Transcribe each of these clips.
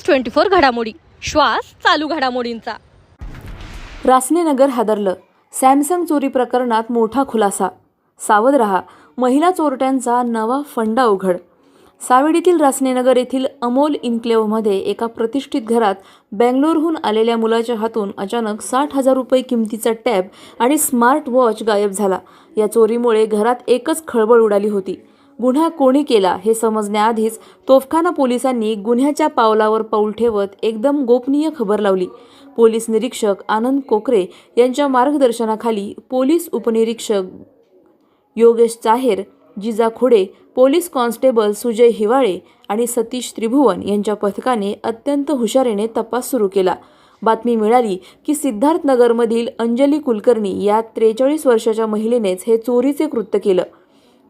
News twenty four घडामोडी. श्वास चालू घडामोडींचा. रासनेनगर हादरलं. सॅमसंग चोरी प्रकरणात मोठा खुलासा. सावध रहा. महिला चोरट्यांचा नवा फंडा उघड. सावेडीतील रासनेनगर येथील अमोल इन्क्लेव्हमध्ये एका प्रतिष्ठित घरात बेंगलोरहून आलेल्या मुलाच्या हातून अचानक साठ हजार रुपये किमतीचा टॅब आणि स्मार्ट वॉच गायब झाला. या चोरीमुळे घरात एकच खळबळ उडाली होती. गुन्हा कोणी केला हे समजण्याआधीच तोफखाना पोलिसांनी गुन्ह्याच्या पावलावर पाऊल ठेवत एकदम गोपनीय खबर लावली. पोलीस निरीक्षक आनंद कोकरे यांच्या मार्गदर्शनाखाली पोलीस उपनिरीक्षक योगेश चाहेर जिजा खुडे पोलीस कॉन्स्टेबल सुजय हिवाळे आणि सतीश त्रिभुवन यांच्या पथकाने अत्यंत हुशारीने तपास सुरू केला. बातमी मिळाली की सिद्धार्थनगरमधील अंजली कुलकर्णी या त्रेचाळीस वर्षाच्या महिलेनेच हे चोरीचे कृत्य केलं.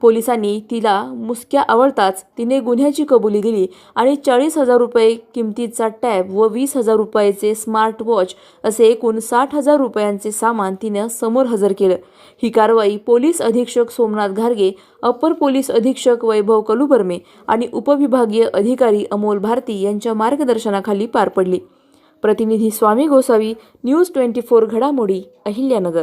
पोलिसांनी तिला मुसक्या आवडताच तिने गुन्ह्याची कबुली दिली आणि चाळीस हजार रुपये किमतीचा टॅब व वीस हजार रुपयाचे स्मार्ट वॉच असे एकूण साठ हजार रुपयांचे सामान तिनं समोर हजर केलं. ही कारवाई पोलीस अधीक्षक सोमनाथ घारगे अप्पर पोलीस अधीक्षक वैभव कलुबर्मे आणि उपविभागीय अधिकारी अमोल भारती यांच्या मार्गदर्शनाखाली पार पडली. प्रतिनिधी Swami Gosavi news twenty four घडामोडी अहिल्यानगर.